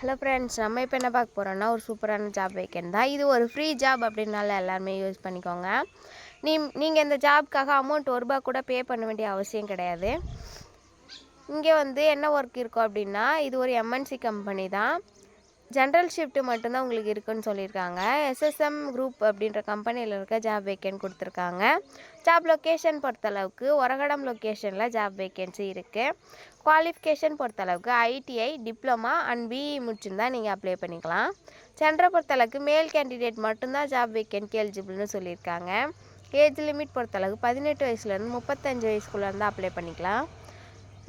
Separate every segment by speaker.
Speaker 1: Hello friends நம்ம இப்போ என்ன பார்க்க போகிறோம்னா ஒரு சூப்பரான ஜாப் வேக்கன் தான். இது ஒரு ஃப்ரீ ஜாப் அப்படின்னால எல்லாருமே யூஸ் பண்ணிக்கோங்க. நீ நீங்கள் இந்த ஜாப்க்காக அமௌண்ட் ஒரு ரூபா கூட பே பண்ண வேண்டிய அவசியம் கிடையாது. இங்கே வந்து என்ன ஒர்க் இருக்கும் அப்படின்னா இது ஒரு எம்என்சி கம்பெனி தான். ஜென்ரல் ஷிஃப்ட்டு மட்டும்தான் உங்களுக்கு இருக்குன்னு சொல்லியிருக்காங்க. எஸ்எஸ்எம் குரூப் அப்படின்ற கம்பெனியில் இருக்க ஜாப் வேக்கன்ட் கொடுத்துருக்காங்க. ஜாப் லொக்கேஷன் பொறுத்தளவுக்கு ஒரகடம் லொக்கேஷனில் ஜாப் வேக்கன்சி இருக்குது குவாலிஃபிகேஷன் பொறுத்தளவுக்கு ஐடிஐ டிப்ளமா அண்ட் பிஇ முடிச்சிருந்தா நீங்கள் அப்ளை பண்ணிக்கலாம். சென்டரை பொறுத்தளவுக்கு மேல் கேண்டிடேட் மட்டும்தான் ஜாப் வேக்கன்ட்க்கு எலிஜிபிள்னு சொல்லியிருக்காங்க. ஏஜ் லிமிட் பொறுத்தளவுக்கு பதினெட்டு வயசுலேருந்து முப்பத்தஞ்சு வயசுக்குள்ளேருந்து அப்ளை பண்ணிக்கலாம்.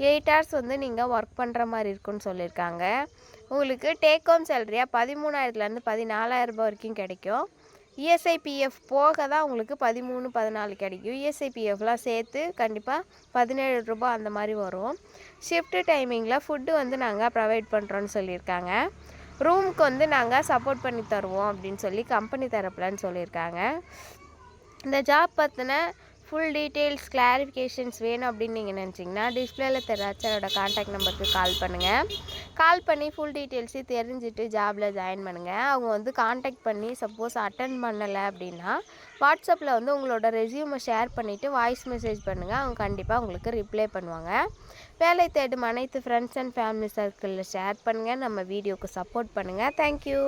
Speaker 1: எயிட் ஹவர்ஸ் வந்து நீங்கள் ஒர்க் பண்ணுற மாதிரி இருக்குன்னு சொல்லியிருக்காங்க. உங்களுக்கு டேக் ஹோம் சேலரியாக பதிமூணாயிரத்துலேருந்து பதினாலாயிரம் ரூபாய் வரைக்கும் கிடைக்கும். இஎஸ்ஐபிஎஃப் போக தான் உங்களுக்கு பதிமூணு பதினாலு கிடைக்கும். இஎஸ்ஐபிஎஃப்லாம் சேர்த்து கண்டிப்பாக பதினேழு ரூபாய் அந்த மாதிரி வரும். ஷிஃப்ட்டு டைமிங்கில் ஃபுட்டு வந்து நாங்கள் ப்ரொவைட் பண்ணுறோன்னு சொல்லியிருக்காங்க. ரூமுக்கு வந்து நாங்கள் சப்போர்ட் பண்ணி தருவோம் அப்படின்னு சொல்லி கம்பெனி தரப்பிலன்னு சொல்லியிருக்காங்க. இந்த ஜாப் பற்றின ஃபுல் டீட்டெயில்ஸ் கிளாரிஃபிகேஷன்ஸ் வேணும் அப்படின்னு நீங்கள் நினச்சிங்கன்னா டிஸ்பிளேல தெரியாச்சும் அதோட காண்டாக்ட் நம்பருக்கு கால் பண்ணுங்கள் கால் பண்ணி ஃபுல் டீட்டெயில்ஸையும் தெரிஞ்சுட்டு ஜாபில் ஜாயின் பண்ணுங்கள் அவங்க வந்து காண்டாக்ட் பண்ணி சப்போஸ் அட்டன் பண்ணலை அப்படின்னா வாட்ஸ்அப்பில் வந்து உங்களோட ரெசியூமை ஷேர் பண்ணிவிட்டு வாய்ஸ் மெசேஜ் பண்ணுங்கள் அவங்க கண்டிப்பாக உங்களுக்கு ரிப்ளை பண்ணுவாங்க. வேலை தேடும் அனைத்து ஃப்ரெண்ட்ஸ் அண்ட் ஃபேமிலி சர்க்கிளில் ஷேர் பண்ணுங்கள் நம்ம வீடியோக்கு சப்போர்ட் பண்ணுங்கள் தேங்க்யூ